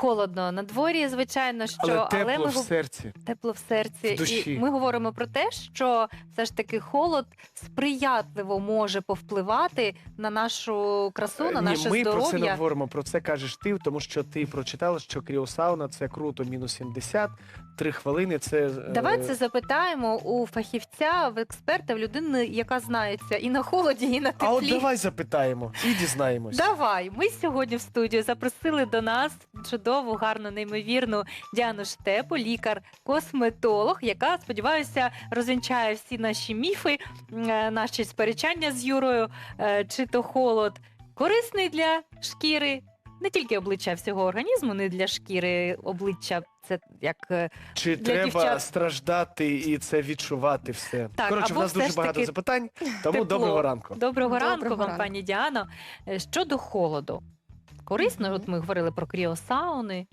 холодно на дворі, звичайно, що Але тепло ми в серці. тепло в серці. В душі. І ми говоримо про те, що все ж таки холод сприятливо може повпливати на нашу красу, на Е, Ні, наше ми про це не говоримо. Про це кажеш ти, тому що ти прочитала, що кріосауна це круто, мінус 70, три хвилини. Це е, Давай це запитаємо у фахівця, в експерта, в людини, яка знається і на холоді, і на теплі. А от давай запитаємо і дізнаємось. Давай, ми сьогодні в студію запросили до нас чудову, гарну, неймовірну Діану Штепу, лікар-косметолог, яка, сподіваюся, розвінчає всі наші міфи, е, наші сперечання з Юрою, е, чи то холод корисний для шкіри. Не тільки обличчя всього організму, не для шкіри обличчя. Це як е, Чи для треба дівчат. страждати і це відчувати все? Так, Коротше, в або нас все дуже ж багато таки запитань, тому тепло. доброго ранку. доброго, Доброго ранку вам, ранку. пані Діано. Е, Щодо холоду, корисно, Мгм. от ми говорили про кріосауни.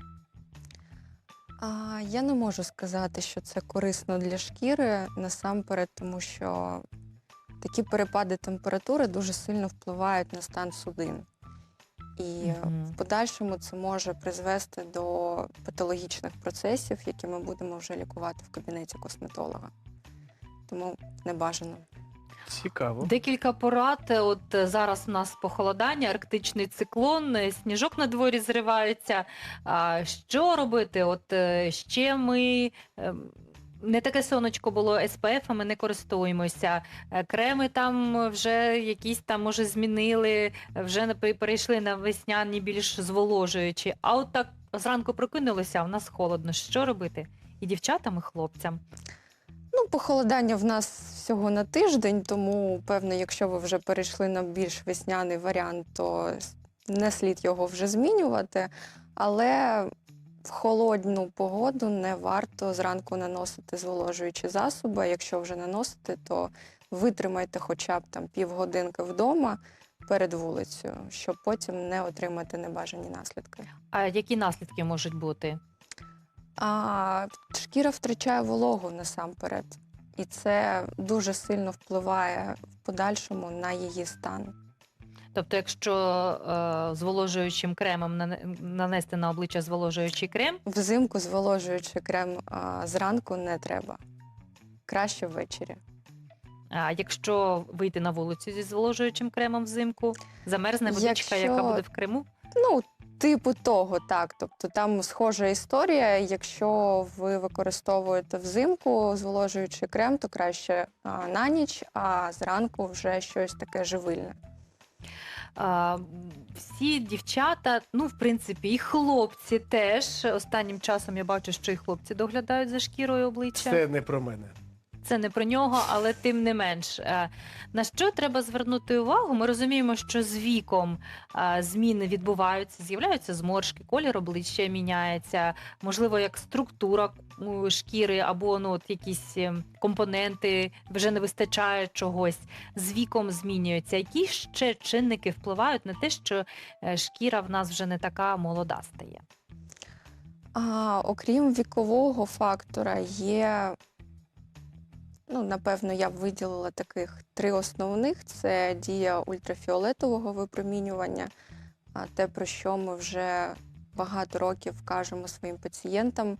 А, я не можу сказати, що це корисно для шкіри насамперед, тому що такі перепади температури дуже сильно впливають на стан судин. І в подальшому це може призвести до патологічних процесів, які ми будемо вже лікувати в кабінеті косметолога. Тому не бажано. Цікаво. Декілька порад. От е, зараз у нас похолодання, арктичний циклон, е, сніжок на дворі зривається. А що робити? От е, ще ми. Не таке сонечко було СПФ, ми не користуємося. Е, Креми там вже якісь там може змінили, вже перейшли на весняні більш зволожуючі. А от так зранку прокинулися, а в нас холодно. Що робити? І дівчатам, і хлопцям. Ну, похолодання в нас всього на тиждень, тому певно, якщо ви вже перейшли на більш весняний варіант, то не слід його вже змінювати. Але в холодну погоду не варто зранку наносити зволожуючі засоби. Якщо вже наносите, то витримайте хоча б там півгодинки вдома перед вулицею, щоб потім не отримати небажані наслідки. А які наслідки можуть бути? А шкіра втрачає вологу насамперед, і це дуже сильно впливає в подальшому на її стан. Тобто, якщо е, зволожуючим кремом нане- нанести на обличчя зволожуючий крем, Взимку зволожуючий крем а, зранку не треба. Краще ввечері. а якщо вийти на вулицю зі зволожуючим кремом взимку, замерзне водичка, яка буде в Криму. Ну, типу того, так. Тобто там схожа історія. Якщо ви використовуєте взимку зволожуючий крем, то краще а, на ніч, а зранку вже щось таке живильне. Всі дівчата, ну в принципі, і хлопці теж. Останнім часом я бачу, що і хлопці доглядають за шкірою обличчя. Це не про мене. Це не про нього, але тим не менш. Е, На що треба звернути увагу? Ми розуміємо, що з віком е, зміни відбуваються, з'являються зморшки, колір обличчя міняється, можливо, як структура шкіри або ну, от якісь е, компоненти вже не вистачає чогось. З віком змінюється. Які ще чинники впливають на те, що е, шкіра в нас вже не така молода стає? А, окрім вікового фактора, є, ну, напевно, я б виділила таких три основних: це дія ультрафіолетового випромінювання, те, про що ми вже багато років кажемо своїм пацієнтам,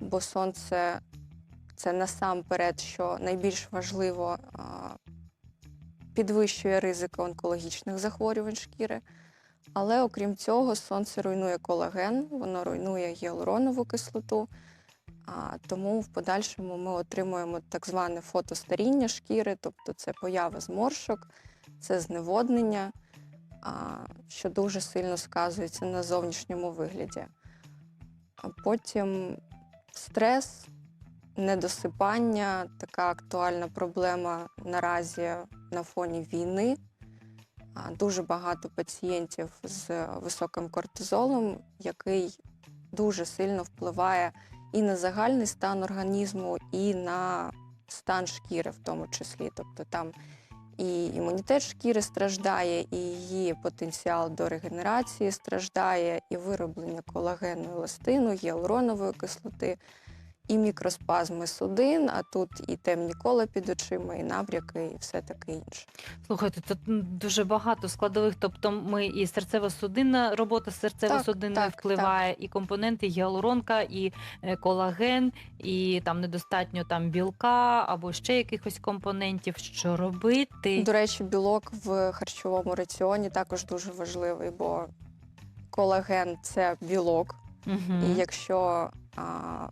бо сонце це насамперед, що найбільш важливо, підвищує ризики онкологічних захворювань шкіри. Але окрім цього, сонце руйнує колаген, воно руйнує гіалуронову кислоту. А, тому в подальшому ми отримуємо так зване фотостаріння шкіри, тобто це поява зморшок, це зневоднення, а, що дуже сильно сказується на зовнішньому вигляді. А потім стрес, недосипання, така актуальна проблема наразі на фоні війни. А, Дуже багато пацієнтів з високим кортизолом, який дуже сильно впливає і на загальний стан організму, і на стан шкіри, в тому числі. Тобто там і імунітет шкіри страждає, і її потенціал до регенерації страждає, і вироблення колагену, еластину, гіалуронової кислоти. І мікроспазми судин, а тут і темні кола під очима, і набряки, і все таке інше. Слухайте, тут дуже багато складових. Тобто, ми і серцево-судинна робота серцево-судинної Так, так, впливає, і компоненти, і гіалуронка, і е, колаген, і там недостатньо там білка або ще якихось компонентів. Що робити? До речі, білок в харчовому раціоні також дуже важливий, бо колаген це білок. Мгм. І якщо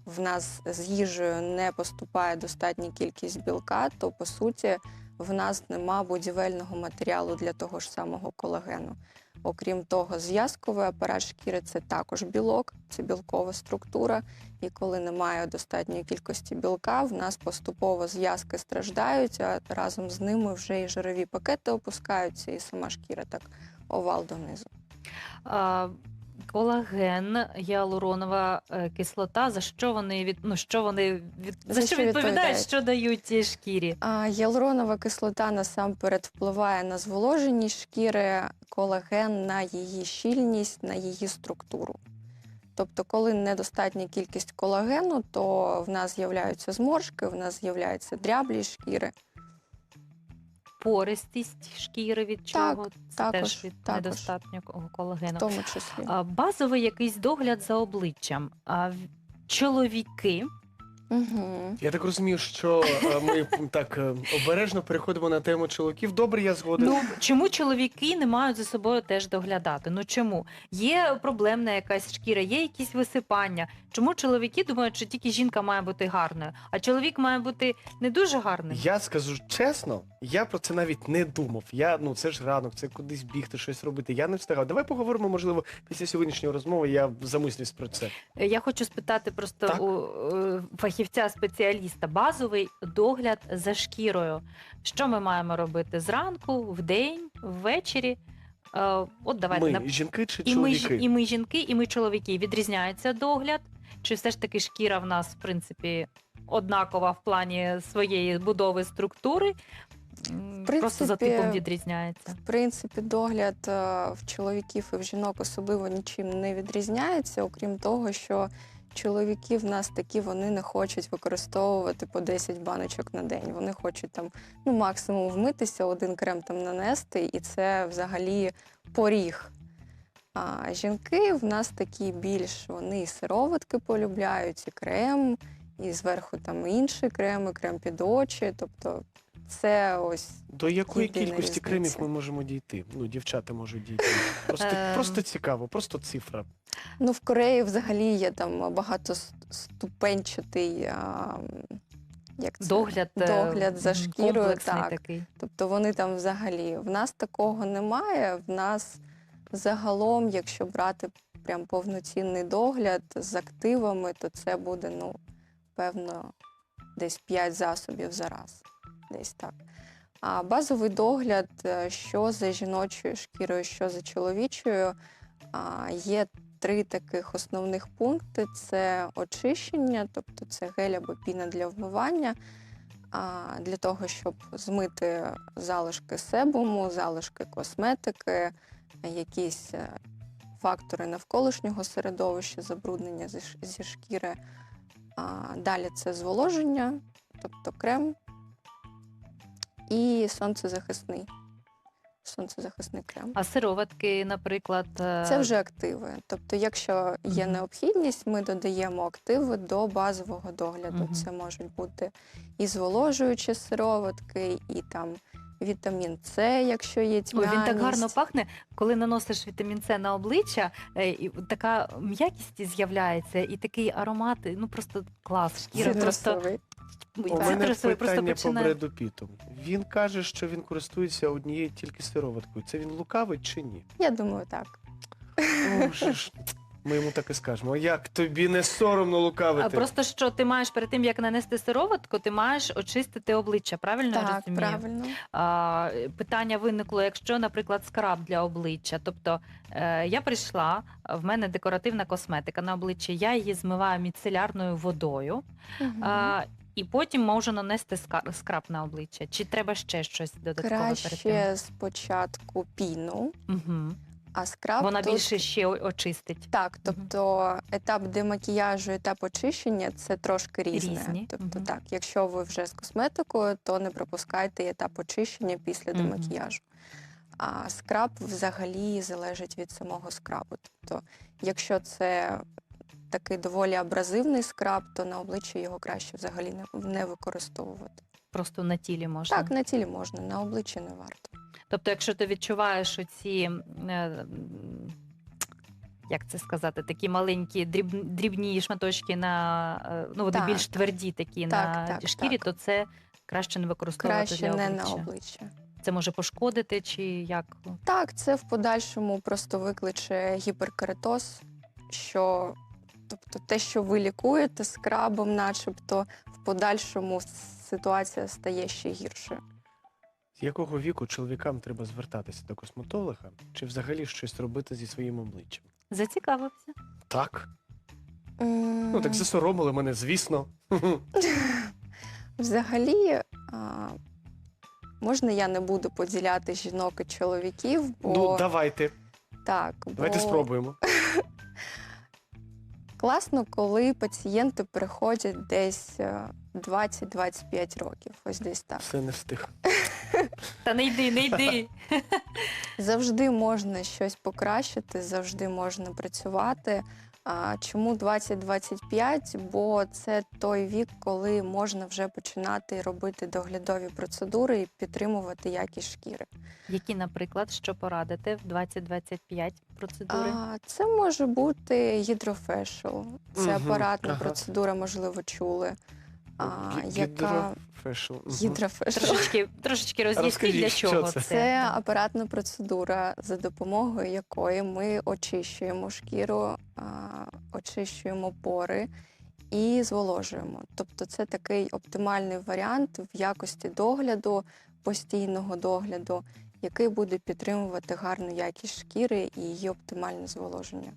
в нас з їжею не поступає достатня кількість білка, то по суті в нас нема будівельного матеріалу для того ж самого колагену. Окрім того, зв'язковий апарат шкіри це також білок, це білкова структура. І коли немає достатньої кількості білка, в нас поступово зв'язки страждають, а разом з ними вже і жирові пакети опускаються, і сама шкіра так овал донизу. Колаген, гіалуронова е, кислота. За що вони від ну що вони від за, що що відповідають, відповідають? що дають цій шкірі? А, Гіалуронова кислота насамперед впливає на зволоженість шкіри, колаген на її щільність, на її структуру. Тобто, коли недостатня кількість колагену, то в нас з'являються зморшки, в нас з'являються дряблі шкіри. Пористість шкіри від Так, чого? Це також, теж від також. недостатнього колагену. В тому числі. А, Базовий якийсь догляд за обличчям. А в- чоловіки Угу. Я так розумію, що е, ми так е, обережно переходимо на тему чоловіків. Добре, я згоден. Ну чому чоловіки не мають за собою теж доглядати? Ну чому є проблемна якась шкіра, є якісь висипання? Чому чоловіки думають, що тільки жінка має бути гарною, а чоловік має бути не дуже гарним? Я скажу чесно, я про це навіть не думав. Я ну це ж ранок, це кудись бігти, щось робити. Я не встигав. Давай поговоримо, можливо, після сьогоднішньої розмови я замислюсь про це. Я хочу спитати просто Так. у е, фахівця-спеціаліста базовий догляд за шкірою. Що ми маємо робити зранку, вдень, ввечері? Е, От давайте ми на жінки чи і ми, чоловіки? і ми жінки, і ми чоловіки. Відрізняється догляд? Чи все ж таки шкіра в нас, в принципі, однакова в плані своєї будови структури? М, Просто за принципі, типом відрізняється. В принципі, догляд е, в чоловіків і в жінок особливо нічим не відрізняється, окрім того, що чоловіки в нас такі вони не хочуть використовувати по 10 баночок на день. Вони хочуть там ну максимум вмитися, один крем там нанести, і це взагалі поріг. А жінки в нас такі більш вони і сироватки полюбляють, і крем, і зверху там інший крем, і крем під очі. Тобто це ось До якої єдина кількості різниця. кремів ми можемо дійти? Ну, дівчата можуть дійти. Просто, Ем. просто цікаво, просто цифра. Ну, в Кореї взагалі є там багатоступенчатий а, як це? Догляд, е, догляд за шкірою. комплексний Так. такий. Тобто вони там взагалі. В нас такого немає. В нас загалом, якщо брати прям повноцінний догляд з активами, то це буде, ну, певно, десь 5 засобів за раз. Десь так. А базовий догляд, е, що за жіночою шкірою, що за чоловічою, є три таких основних пункти: це очищення, тобто це гель або піна для вмивання. Для того, щоб змити залишки себуму, залишки косметики, якісь е, фактори навколишнього середовища, забруднення зі, шкіри. Далі це зволоження, тобто крем і сонцезахисний. Сонцезахисний крем. А сироватки, наприклад, е, Це вже активи. Тобто, якщо є Мгм. необхідність, ми додаємо активи до базового догляду. Мгм. Це можуть бути і зволожуючі сироватки, і там вітамін С, якщо є Ой, тьмяність. він так гарно пахне, коли наносиш вітамін С на обличчя, е, і така м'якість з'являється, і такий аромат, ну просто клас. Шкіра просто Цитрусовий. У Так. мене цитрусовий просто питання по починає. Бреду Піту. Він каже, що він користується однією тільки сироваткою. Це він лукавий чи ні? Я думаю, так. О, вже ж, Ми йому так і скажемо. Як тобі не соромно лукавити? А? Просто що ти маєш перед тим, як нанести сироватку, ти маєш очистити обличчя, правильно я так, розумію? правильно. А, питання виникло, якщо, наприклад, скраб для обличчя. Тобто е, я прийшла, в мене декоративна косметика на обличчі, я її змиваю міцелярною водою, Мгм. а, і потім можу нанести ска- скраб на обличчя. Чи треба ще щось додаткове перед тим? Краще спочатку піну, Угу. А скраб Вона тут... більше ще очистить. Так, тобто етап демакіяжу, етап очищення це трошки різне. Різні, Тобто, мгм. так, якщо ви вже з косметикою, то не пропускайте етап очищення після демакіяжу. А скраб взагалі залежить від самого скрабу. Тобто, якщо це такий доволі абразивний скраб, то на обличчі його краще взагалі не використовувати. Просто на тілі можна. Так, на тілі можна, на обличчі не варто. Тобто, якщо ти відчуваєш оці, е, як це сказати, такі маленькі дріб, дрібні шматочки на е, ну вони Так. більш тверді такі Так, на так, шкірі, так. то це краще не використовувати Краще для не на обличчя. Це може пошкодити чи як? Так, це в подальшому просто викличе гіперкератоз, що тобто те, що ви лікуєте скрабом, начебто, в подальшому ситуація стає ще гіршою. З якого віку чоловікам треба звертатися до косметолога, чи взагалі щось робити зі своїм обличчям? Зацікавився. Так. Ну так засоромили мене, звісно. Взагалі, а, можна я не буду поділяти жінок і чоловіків, бо Ну, давайте, так, давайте спробуємо. Класно, коли пацієнти приходять десь е, 20-25 років. Ось десь так. Все не встиг. Та не йди, не йди. Завжди можна щось покращити, завжди можна працювати. А чому 20-25? Бо це той вік, коли можна вже починати робити доглядові процедури і підтримувати якість шкіри. Які, наприклад, що порадити в 20-25 процедури? А, це може бути гідрофешл. Це угу, апаратна ага. процедура, можливо, чули. А, яка гідрофешл. Гідрофешл. Трошечки, трошечки роз'ясніть, Розкажіть, для що чого це? це. Це апаратна процедура, за допомогою якої ми очищуємо шкіру, а, очищуємо пори і зволожуємо. Тобто це такий оптимальний варіант в якості догляду, постійного догляду, який буде підтримувати гарну якість шкіри і її оптимальне зволоження.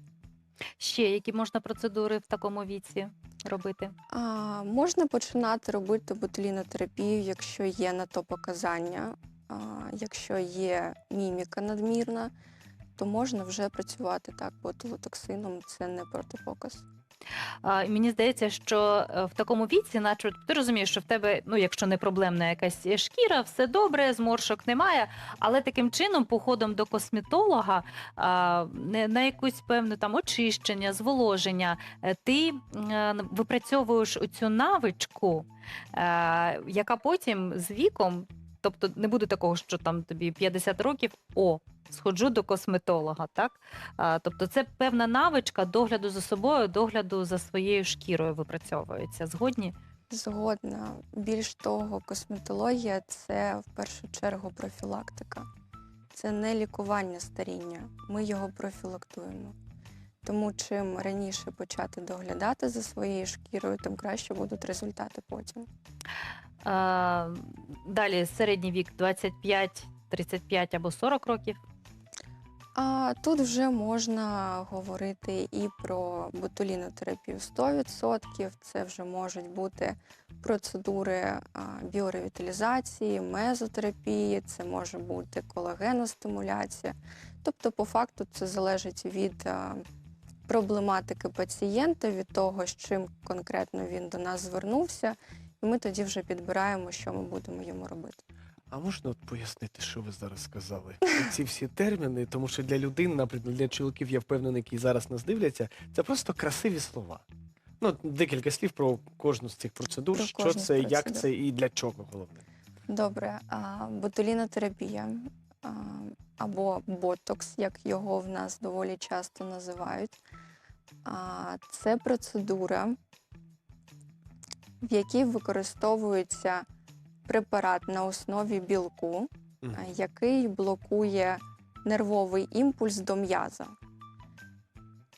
Ще які можна процедури в такому віці робити? А, можна починати робити ботулінотерапію, якщо є на то показання, а, якщо є міміка надмірна, то можна вже працювати так ботулотоксином, це не протипоказ. І мені здається, що е, в такому віці, наче ти розумієш, що в тебе, ну якщо не проблемна якась шкіра, все добре, зморшок немає. Але таким чином, походом до косметолога, на якусь певне там очищення, зволоження, е, ти е, випрацьовуєш оцю навичку, яка потім з віком. Тобто не буде такого, що там тобі 50 років, о, сходжу до косметолога, так? А, тобто це певна навичка догляду за собою, догляду за своєю шкірою випрацьовується. Згодні? Згодна. Більш того, косметологія це в першу чергу профілактика. Це не лікування старіння, ми його профілактуємо. Тому чим раніше почати доглядати за своєю шкірою, тим краще будуть результати потім. Далі середній вік 25, 35 або 40 років. А тут вже можна говорити і про ботулінотерапію 100%. Це вже можуть бути процедури біоревіталізації, мезотерапії, це може бути колагеностимуляція. Тобто, по факту, це залежить від проблематики пацієнта, від того, з чим конкретно він до нас звернувся, і ми тоді вже підбираємо, що ми будемо йому робити. А можна от пояснити, що ви зараз сказали? Ці всі терміни, тому що для людей, наприклад, для чоловіків, я впевнений, які зараз нас дивляться, це просто красиві слова. Ну, декілька слів про кожну з цих процедур, Про що це, як це і для чого головне. Добре, а ботулінотерапія а, або ботокс, як його в нас доволі часто називають. А, це процедура, в якій використовується препарат на основі білку, Мгм. який блокує нервовий імпульс до м'яза.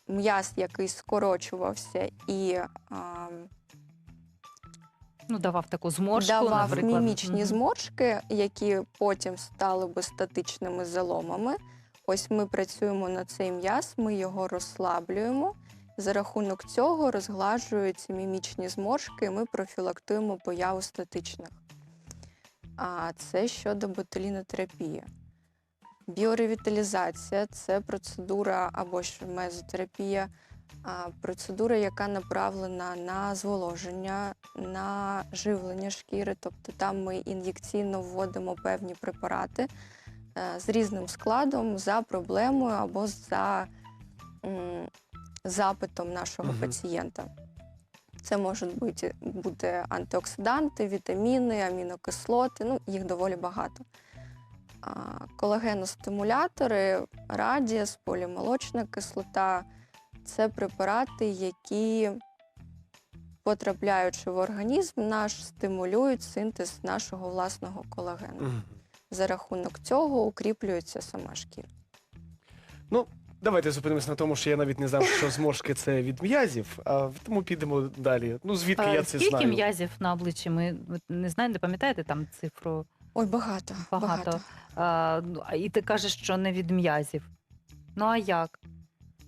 М'яз, який скорочувався і а, Ну, давав таку зморшку, давав наприклад. мімічні Мгм. зморшки, які потім стали би статичними заломами. Ось ми працюємо на цей м'яз, ми його розслаблюємо. За рахунок цього розгладжуються мімічні зморшки, і ми профілактуємо появу статичних. А це щодо ботулінотерапії. Біоревіталізація це процедура або ж мезотерапія, процедура, яка направлена на зволоження, на живлення шкіри. Тобто там ми ін'єкційно вводимо певні препарати е, з різним складом за проблемою або за запитом нашого Мгм. пацієнта. Це можуть бути, бути антиоксиданти, вітаміни, амінокислоти, ну, їх доволі багато. А, Колагеностимулятори, радіс, полімолочна кислота це препарати, які, потрапляючи в організм, наш стимулюють синтез нашого власного колагену. Мгм. За рахунок цього укріплюється сама шкіра. Ну, давайте зупинимось на тому, що я навіть не знав, що зморшки це від м'язів, а тому підемо далі. Ну, звідки А я це Скільки знаю? м'язів на обличчі? Ми не знаємо, не пам'ятаєте там цифру? Ой, багато. Багато. багато. Ну, а і ти кажеш, що не від м'язів. Ну а як?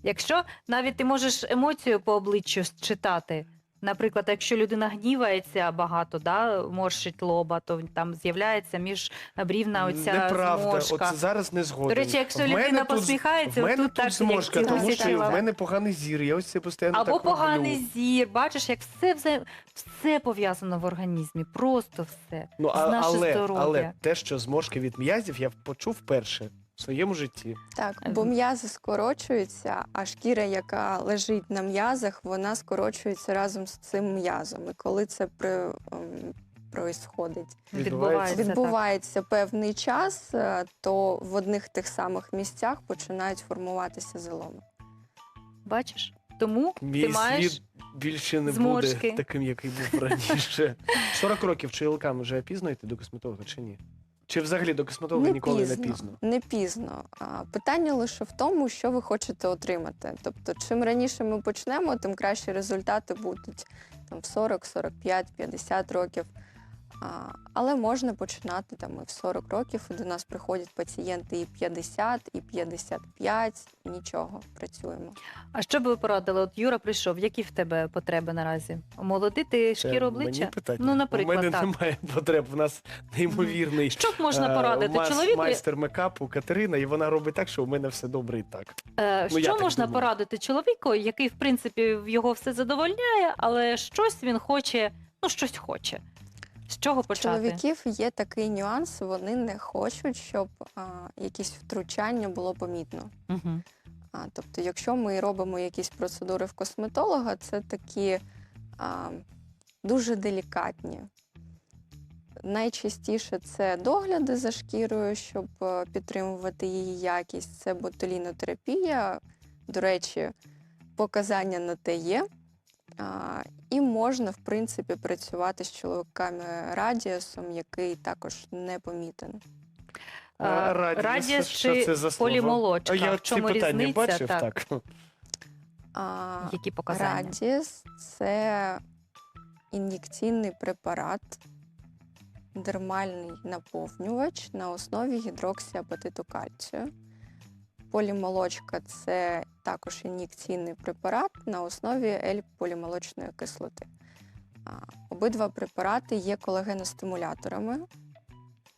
Якщо навіть ти можеш емоцію по обличчю читати. Наприклад, якщо людина гнівається багато, да, морщить лоба, то там з'являється між брівна оця Неправда, зморшка. от зараз не згоден. До речі, якщо В мене людина тут- посміхається, в мене тут тут так зморшка, як тому що в мене поганий зір, я ось це постійно Або так поганий роблю. зір. Бачиш, як все, все, все пов'язано в організмі, просто все. Ну, а, наше але, здоров'я. але те, що зморшки від м'язів, я почув вперше в своєму житті. Так, Е, бо м'язи скорочуються, а шкіра, яка лежить на м'язах, вона скорочується разом з цим м'язом. І коли це при, ем, происходить, Відбувається. відбувається певний час, е, то в одних тих самих місцях починають формуватися заломи. Бачиш? Тому Мій ти маєш світ більше не зморшки. буде таким, який був раніше. 40 років чоловікам вже пізно йти до косметолога чи ні? Чи взагалі до косметолога ніколи не пізно? Не пізно. А, питання лише в тому, що ви хочете отримати. Тобто, чим раніше ми почнемо, тим кращі результати будуть там, в 40, 45, 50 років. А, але можна починати там і в 40 років. І до нас приходять пацієнти і 50, і 55, нічого, працюємо. А що б ви порадили? От Юра прийшов, які в тебе потреби наразі? Омолодити Це шкіру Мені обличчя? питання. Ну, наприклад, У мене так. немає потреб. У нас неймовірний Що б можна е, порадити мас- чоловіку? майстер мекапу Катерина, і вона робить так, що у мене все добре і так. Е, Ну, я що так можна думаю. порадити чоловіку, який, в принципі, в його все задовольняє, але щось він хоче, ну щось хоче. З чого У почати? чоловіків є такий нюанс, вони не хочуть, щоб а, якісь втручання було помітно. Угу. А, тобто, якщо ми робимо якісь процедури в косметолога, це такі а, дуже делікатні. Найчастіше це догляди за шкірою, щоб е, підтримувати її якість. Це ботулінотерапія. До речі, показання на те є. І можна, в принципі, працювати з чоловіками радіусом, який також не помітен. Радіус, Радіс що чи полімолочка? Я в ці чому питання різниця? бачив так. так. А, Які показання? Радіс це ін'єкційний препарат, дермальний наповнювач на основі гідроксіапатиту кальцію. Полімолочка це також ін'єкційний препарат на основі L-полімолочної кислоти. Обидва препарати є колагеностимуляторами,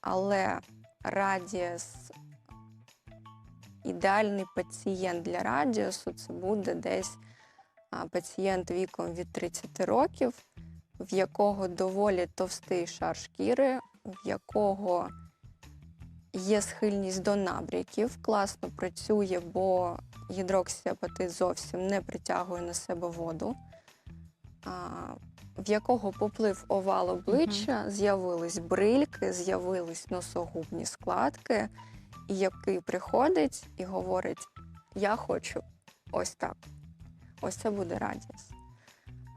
але радіс ідеальний пацієнт для радіусу це буде десь пацієнт віком від 30 років, в якого доволі товстий шар шкіри, в якого є схильність до набряків, класно працює, бо гідроксіапатит зовсім не притягує на себе воду. А, в якого поплив овал обличчя, з'явились брильки, з'явились носогубні складки, і який приходить і говорить: Я хочу ось так. Ось це буде радіс.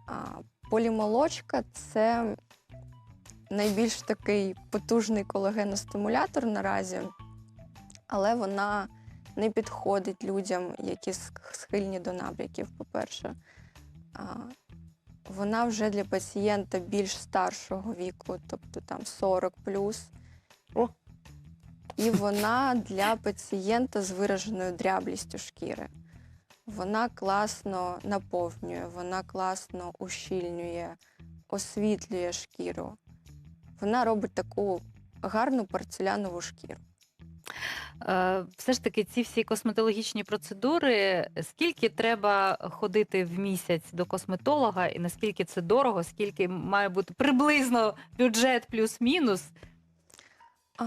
А, полімолочка це найбільш такий потужний колагеностимулятор наразі, але вона не підходить людям, які схильні до набряків, по-перше. Вона вже для пацієнта більш старшого віку, тобто там 40 О. І вона для пацієнта з вираженою дряблістю шкіри. Вона класно наповнює, вона класно ущільнює, освітлює шкіру. Вона робить таку гарну порцелянову шкіру. Е, Все ж таки, ці всі косметологічні процедури, скільки треба ходити в місяць до косметолога, і наскільки це дорого, скільки має бути приблизно бюджет плюс-мінус? А,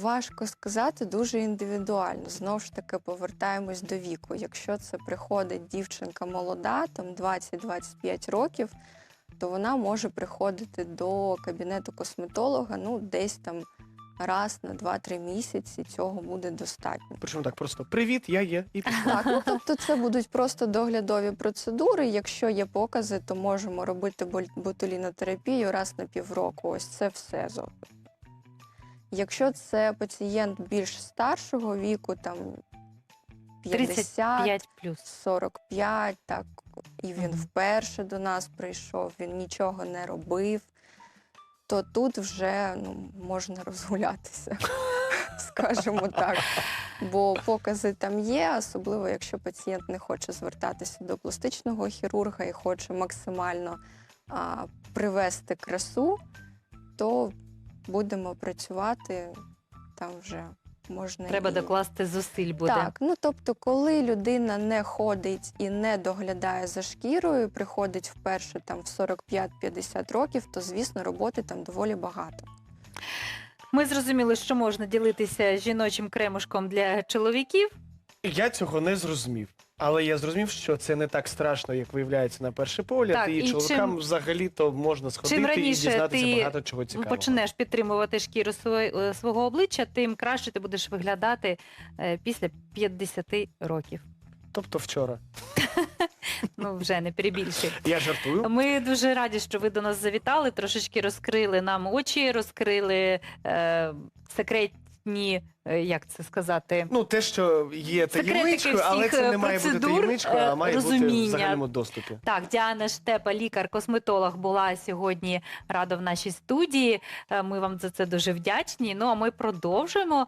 важко сказати, дуже індивідуально. Знову ж таки, повертаємось до віку. Якщо це приходить дівчинка молода, там 20-25 років, то вона може приходити до кабінету косметолога ну, десь там раз на 2-3 місяці. Цього буде достатньо. Причому так просто привіт, я є. І пішла. Так, ну тобто це будуть просто доглядові процедури. Якщо є покази, то можемо робити ботулінотерапію раз на півроку. Ось це все зо. Якщо це пацієнт більш старшого віку, там 50, 5 плюс. 45, так, і він вперше до нас прийшов, він нічого не робив, то тут вже ну, можна розгулятися, скажімо так. Бо покази там є, особливо якщо пацієнт не хоче звертатися до пластичного хірурга і хоче максимально а, привести красу, то будемо працювати там вже можна Треба і... докласти зусиль буде. Так, ну тобто, коли людина не ходить і не доглядає за шкірою, приходить вперше там в 45-50 років, то звісно роботи там доволі багато. Ми зрозуміли, що можна ділитися жіночим кремушком для чоловіків. Я цього не зрозумів. Але я зрозумів, що це не так страшно, як виявляється на перший погляд, Так, і, і чоловікам чим- взагалі-то можна сходити і раніше дізнатися ти багато чого цікавого. почнеш підтримувати шкіру своє- е, свого обличчя, тим краще ти будеш виглядати е, після 50 років. Тобто вчора. Ну вже не перебільшуй. Я жартую. Ми дуже раді, що ви до нас завітали, трошечки розкрили нам очі, розкрили е, секретні, е, як це сказати, Ну, те, що є таємничкою, але це е, не має бути таємничкою, е, а має бути в загальному доступі. Так, Діана Штепа, лікар-косметолог, була сьогодні рада в нашій студії. Е, Ми вам за це дуже вдячні. Ну а ми продовжуємо.